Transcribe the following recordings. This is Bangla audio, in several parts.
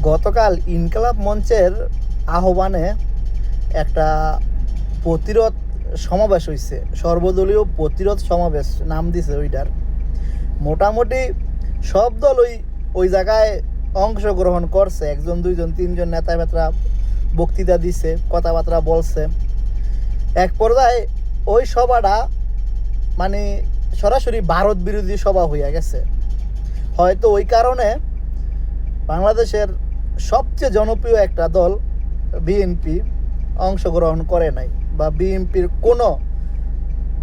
গতকাল ইনকালাব মঞ্চের আহ্বানে একটা প্রতিরোধ সমাবেশ হয়েছে সর্বদলীয় প্রতিরোধ সমাবেশ নাম দিছে ওইটার। মোটামুটি সব দল ওই ওই জায়গায় অংশগ্রহণ করছে, একজন, দুইজন, তিনজন নেতা ফেতরা বক্তৃতা দিছে, কথাবার্তা বলছে। এক পর্যায়ে ওই সভাটা মানে সরাসরি ভারত বিরোধী সভা হইয়া গেছে। হয়তো ওই কারণে বাংলাদেশের সবচেয়ে জনপ্রিয় একটা দল বিএনপি অংশগ্রহণ করে নাই বা বিএনপির কোনো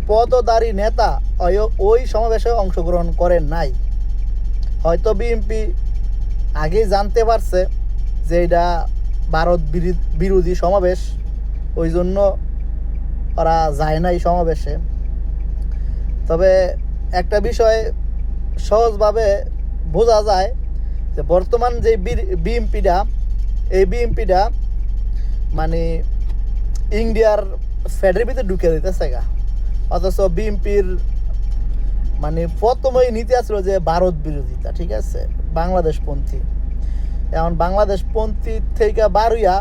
পদধারী নেতা ওই- সমাবেশে অংশগ্রহণ করে নাই। হয়তো বিএনপি আগেই জানতে পারছে যে এটা ভারত বিরো- বিরোধী সমাবেশ, ওই জন্য ওরা যায় নাই সমাবেশে। তবে একটা বিষয় সহজভাবে বোঝা যায় যে বর্তমান যে বিএমপিটা, এই বিএমপিটা মানে ইন্ডিয়ার ফেডের ভিতরে ঢুকে দিতেছে গা। অথচ বিএমপির মানে প্রথমেই নীতি আসলো যে ভারত বিরোধিতা, ঠিক আছে? বাংলাদেশপন্থী। এখন বাংলাদেশপন্থী থেকে বারুইয়া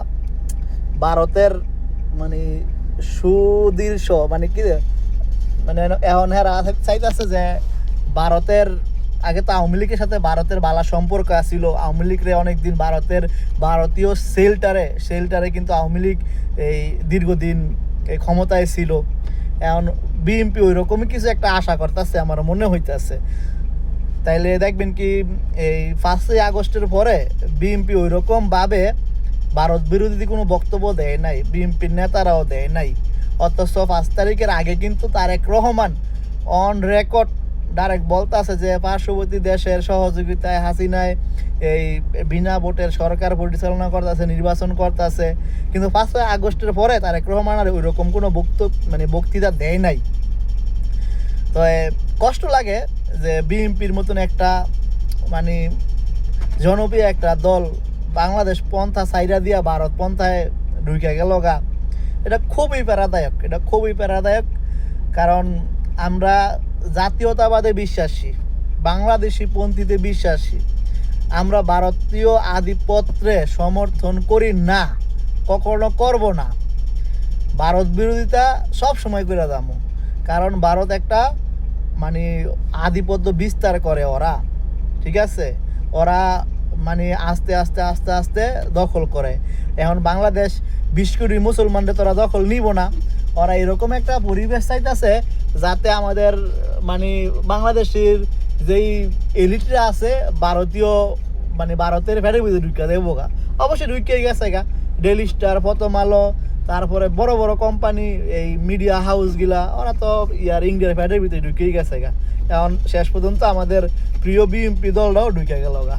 ভারতের মানে সুদীর্ঘ মানে কি মানে এখন হেরা চাইতেছে যে ভারতের আগে তো আওয়ামী লীগের সাথে ভারতের বালা সম্পর্ক আছিল। আওয়ামী লীগরে অনেকদিন ভারতের ভারতীয় সেল্টারে সেল্টারে কিন্তু আওয়ামী লীগ এই দীর্ঘদিন এই ক্ষমতায় ছিল। এখন বিএনপি ওই রকমই কিছু একটা আশা করতেছে, আমার মনে হইতেছে। তাইলে দেখবেন কি, এই পাঁচই আগস্টের পরে বিএনপি ওই রকম ভাবে ভারত বিরোধী কোনো বক্তব্য দেয় নাই বিএনপির নেতারাও দেয় নাই। অথচ পাঁচ তারিখের আগে কিন্তু Tarique Rahman on record direct বলতাছে যে পার্শ্ববর্তী দেশের সহযোগিতায় হাসিনায় এই বিনা ভোটের সরকার পরিচালনা করতেছে, নির্বাচন করতেছে। কিন্তু পাঁচই আগস্টের পরে তারেক রহমান আর ওই রকম কোনো বক্তব্য মানে বক্তৃতা দেয় নাই। তো কষ্ট লাগে যে বিএনপির মতন একটা মানে জনপ্রিয় একটা দল বাংলাদেশ পন্থা সাইরা দিয়া ভারত পন্থায় ঢুকে গেল গা। এটা খুবই প্যারাদায়ক, এটা খুবই প্যারাদায়ক। কারণ আমরা জাতীয়তাবাদে বিশ্বাসী, বাংলাদেশি পন্থীতে বিশ্বাসী। আমরা ভারতীয় আধিপত্যে সমর্থন করি না, কখনো করব না। ভারত বিরোধিতা সব সময় করে দামো কারণ ভারত একটা মানে আধিপত্য বিস্তার করে ওরা, ঠিক আছে? ওরা মানে আস্তে আস্তে আস্তে আস্তে দখল করে। এখন বাংলাদেশ বিশ কোটি মুসলমানদের তোরা দখল নিব না। ওরা এরকম একটা পরিবেশ চাইতেছে যাতে আমাদের মানে বাংলাদেশের যেই এলিটরা আছে, ভারতীয় মানে ভারতের ফেরে ভিতরে ঢুকা দেবো গা অবশ্যই ঢুকে গেছে গা। ডেলি স্টার প্রথম আলো, তারপরে বড় বড় কোম্পানি এই মিডিয়া হাউসগুলা ওরা তো ইয়ার ইন্ডিয়ার ফ্যাটের ভিতরে ঢুকেই গেছে গা। এখন শেষ পর্যন্ত আমাদের প্রিয় বিএমপি দলটাও ঢুকে গেল গা।